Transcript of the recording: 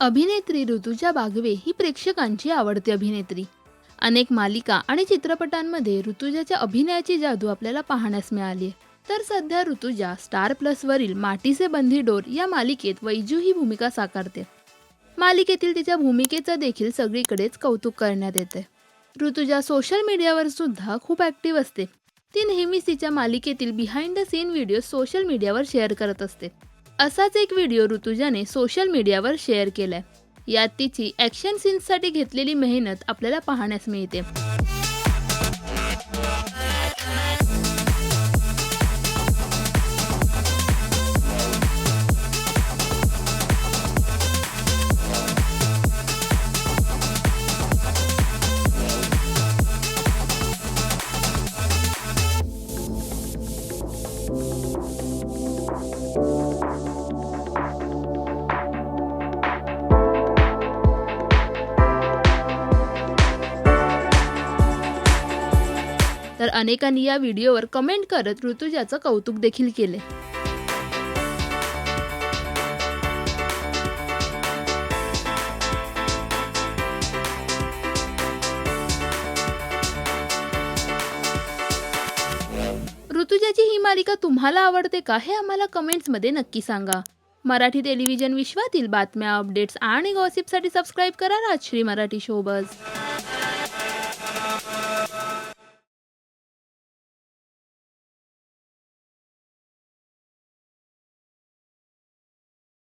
अभिनेत्री ऋतुजा बागवे ही प्रेक्षकांची आवडती अभिनेत्री. अनेक मालिका आणि चित्रपटांमध्ये ऋतुजाच्या अभिनयाची जादू आपल्याला पाहण्यास मिळाली तर सध्या ऋतुजा स्टार प्लसवरील माटीचे बंदी डोर या मालिकेत वैजू ही भूमिका साकारते. मालिकेतील तिच्या भूमिकेचं देखील सगळीकडेच कौतुक करण्यात येते ऋतुजा सोशल मीडियावर सुद्धा खूप ॲक्टिव्ह असते. ती नेहमीच तिच्या मालिकेतील behind the scene video social मीडियावर शेअर करत असते. असाच एक व्हिडिओ ऋतुजाने सोशल मीडियावर शेअर केलाय. यात तिची ॲक्शन सीन्ससाठी घेतलेली मेहनत आपल्याला पाहण्यास मिळते. तर अनेकांनी या व्हिडिओवर कमेंट करत ऋतुजाचं कौतुक देखील केले. ऋतुजाची ही मालिका तुम्हाला आवडते का हे आम्हाला कमेंट्समध्ये नक्की सांगा. मराठी टेलिव्हिजन विश्वातील बातम्या अपडेट्स आणि गॉसिपसाठी सबस्क्राईब करा राजश्री मराठी शोबज